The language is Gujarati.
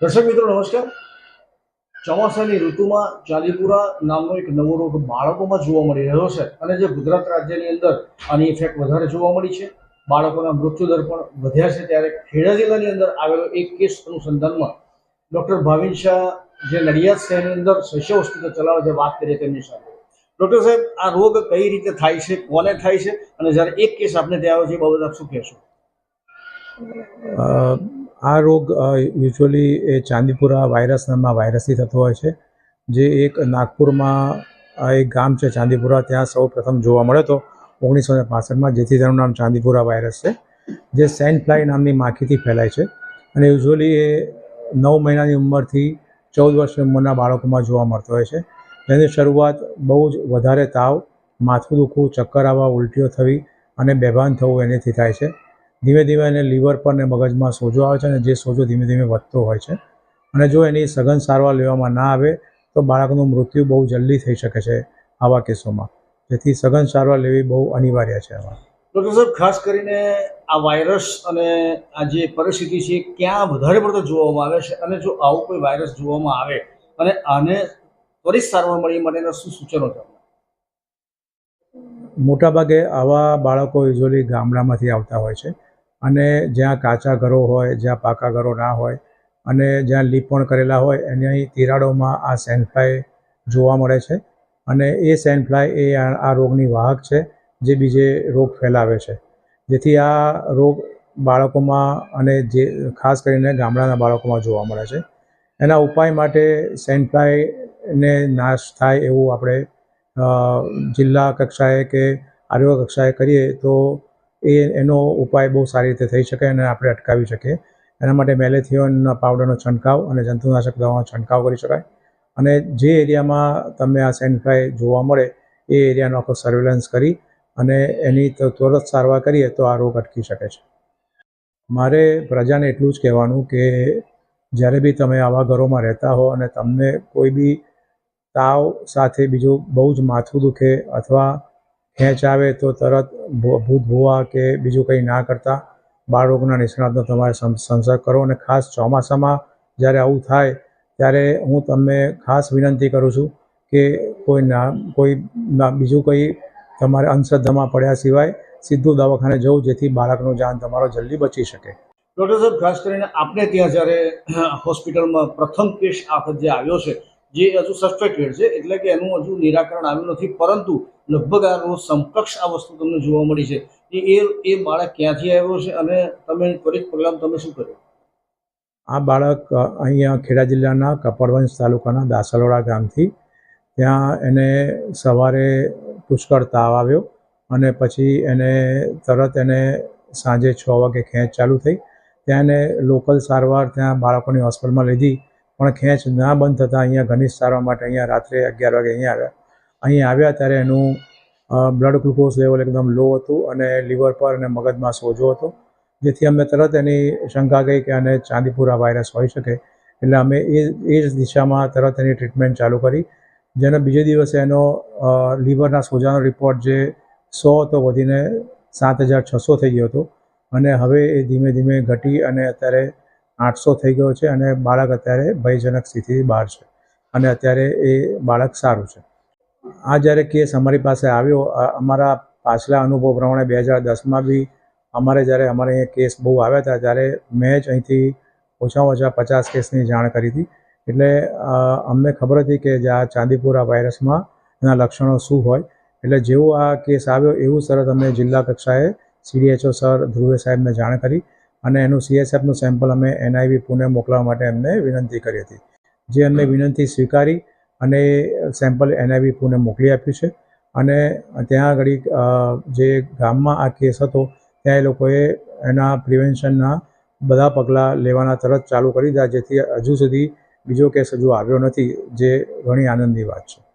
દર્શક મિત્રો, નમસ્કાર. ચોમાસાની ઋતુમાં ચાલીપુરા નામનો એક નવો રોગ બાળકોમાં જોવા મળી રહ્યો છે અને જે ગુજરાત રાજ્યની અંદર આની ઇફેક્ટ વધારે જોવા મળી છે. બાળકોના મૃત્યુદર પણ વધ્યા છે. ત્યારે ખેડા જિલ્લાની અંદર આવેલો એક કેસ અનુસંધાનમાં ડૉક્ટર ભાવિન શાહ જે નડિયાદ શહેરની અંદર શૈશવ હોસ્પિટલ ચલાવે છે, વાત કરીએ તેમની સાથે. ડૉક્ટર સાહેબ, આ રોગ કઈ રીતે થાય છે, કોને થાય છે? અને જ્યારે એક કેસ આપણે ત્યાં આવ્યો છે, એ બાબત આપ શું કહેશો? આ રોગ યુઝ્યુઅલી એ ચાંદીપુરા વાયરસ નામના વાયરસથી થતો હોય છે, જે એક નાગપુરમાં એક ગામ છે ચાંદીપુરા, ત્યાં સૌ પ્રથમ જોવા મળ્યો હતો ઓગણીસો ને પાસઠમાં જેથી તેનું નામ ચાંદીપુરા વાયરસ છે, જે સેન્ટ ફ્લાય નામની માખીથી ફેલાય છે. અને યુઝ્યુઅલી એ નવ મહિનાની ઉંમરથી ચૌદ વર્ષની ઉંમરના બાળકોમાં જોવા મળતો હોય છે. જેની શરૂઆત બહુ જ વધારે તાવ, માથું દુખવું, ચક્કર આવવા, ઉલટીઓ થવી અને બેભાન થવું એનાથી થાય છે. ધીમે ધીમે એને લીવર પર ને મગજમાં સોજો આવે છે અને જે સોજો ધીમે ધીમે વધતો હોય છે. અને જો એની સઘન સારવાર લેવામાં ના આવે તો બાળકનું મૃત્યુ બહુ જલ્દી થઈ શકે છે આવા કેસોમાં. જેથી સઘન સારવાર લેવી બહુ અનિવાર્ય છે આમાં. ડૉક્ટર સાહેબ ખાસ કરીને આ વાયરસ અને આ જે પરિસ્થિતિ છે ક્યાં વધારે પડતો જોવામાં આવે છે? અને જો આવું કોઈ વાયરસ જોવામાં આવે અને આને ત્વરિત સારવાર મળી માટેના શું સૂચનો છે? મોટાભાગે આવા બાળકો યુઝ્યુઅલી ગામડામાંથી આવતા હોય છે. અને જ્યાં કાચા ઘરો હોય, જ્યાં પાકા ઘરો ના હોય અને જ્યાં લીપણ કરેલા હોય, એની તિરાડોમાં આ સેન્ડફ્લાય જોવા મળે છે. અને એ સેન્ડફ્લાય એ આ રોગની વાહક છે, જે બીજે રોગ ફેલાવે છે. જેથી આ રોગ બાળકોમાં અને જે, ખાસ કરીને ગામડાના બાળકોમાં જોવા મળે છે. એના ઉપાય માટે સેન્ડફ્લાયને નાશ થાય એવું આપણે જિલ્લા કક્ષાએ કે આરોગ્ય કક્ષાએ કરીએ તો એ એનો ઉપાય બહુ સારી રીતે થઈ શકે અને આપણે અટકાવી શકીએ. એના માટે મેલેથિયોનના પાવડરનો છંટકાવ અને જંતુનાશક દવાનો છંટકાવ કરી શકાય. અને જે એરિયામાં તમે આ સેન્ડફ્લાય જોવા મળે, એ એરિયાનો આખો સર્વેલન્સ કરી અને એની ત- સારવાર કરીએ તો આ રોગ અટકી શકે છે. મારે પ્રજાને એટલું જ કહેવાનું કે જ્યારે બી તમે આવા ઘરોમાં રહેતા હો અને તમને કોઈ બી તાવ સાથે બીજું બહુ જ માથું દુખે અથવા ખેંચ આવે તો તરત ભૂત ભૂવા કે બીજું કંઈ ના કરતા બાળરોગના નિષ્ણાતનો તમારે સંસર્ગ કરો અને ખાસ ચોમાસામાં જ્યારે આવું થાય ત્યારે હું તમને ખાસ વિનંતી કરું છું કે કોઈ ના કોઈ ના, બીજું કંઈ તમારે અંધશ્રદ્ધામાં પડ્યા સિવાય સીધું દવાખાને જવું જેથી બાળકનું જાન તમારો જલ્દી બચી શકે. ડૉક્ટર સાહેબ, ખાસ કરીને આપણે ત્યાં જ્યારે હોસ્પિટલમાં પ્રથમ કેસ આ જે આવ્યો છે જે હજુ સસ્પેક્ટેડ છે, એટલે કે એનું હજુ નિરાકરણ આવ્યું નથી, પરંતુ લગભગ આનું સમકક્ષ આ વસ્તુ તમને જોવા મળી છે. એ એ બાળક ક્યાંથી આવ્યો છે અને તમે ત્વરિત પગલાં તમે શું કર્યું? આ બાળક અહીંયા ખેડા જિલ્લાના કપડવંશ તાલુકાના દાસલોડા ગામથી. ત્યાં એને સવારે પુષ્કળ તાવ આવ્યો અને પછી એને તરત એને સાંજે છ વાગે ખેંચ ચાલુ થઈ. ત્યાં એને લોકલ સારવાર ત્યાં બાળકોની હોસ્પિટલમાં લીધી. પણ ખેંચ ના બંધ થતાં અહીંયા ઘનિષ્ઠ સારવાર માટે અહીંયા રાત્રે અગિયાર વાગે અહીંયા આવ્યા. અહીંયા આવ્યા ત્યારે એનું બ્લડ ગ્લુકોઝ લેવલ એકદમ લો હતું અને લીવર પર અને મગજમાં સોજો હતો. જેથી અમને તરત એની શંકા ગઈ કે આને ચાંદીપુરા વાયરસ હોઈ શકે. એટલે અમે એ એ જ દિશામાં તરત એની ટ્રીટમેન્ટ ચાલુ કરી. જેને બીજે દિવસે એનો લીવરના સોજાનો રિપોર્ટ જે સો હતો વધીને સાત હજાર છસો થઈ ગયો હતો. અને હવે એ ધીમે ધીમે ઘટી અને અત્યારે આઠસો થઈ ગયો છે અને બાળક અત્યારે ભયજનક સ્થિતિથી બહાર છે અને અત્યારે એ બાળક સારું છે. આ જ્યારે કેસ અમારી પાસે આવ્યો અમારા પાછલા અનુભવ પ્રમાણે બે હજાર દસમાં બી અમારે જ્યારે અમારે અહીંયા કેસ બહુ આવ્યા હતા ત્યારે મેં જ અહીંથી ઓછામાં ઓછા પચાસ કેસની જાણ કરી હતી. એટલે અમને ખબર હતી કે જે આ ચાંદીપુરા વાયરસમાં એના લક્ષણો શું હોય. એટલે જેવો આ કેસ આવ્યો, એવું તરત અમે જિલ્લા કક્ષાએ સીડીએચઓ સર ધ્રુવે સાહેબને જાણ કરી અને એનું સીએસએફનું સેમ્પલ અમે એનઆઈવી પુણે મોકલવા માટે એમને વિનંતી કરી હતી. જે અમને વિનંતી સ્વીકારી અને સેમ્પલ એનઆઈવી પુણે મોકલી આપ્યું છે. અને ત્યાં આગળ જે ગામમાં આ કેસ હતો ત્યાં એ લોકોએ એના પ્રિવેન્શનના બધા પગલાં લેવાના તરત ચાલુ કરી દીધા જેથી હજુ સુધી બીજો કેસ હજુ આવ્યો નથી જે ઘણી આનંદની વાત છે.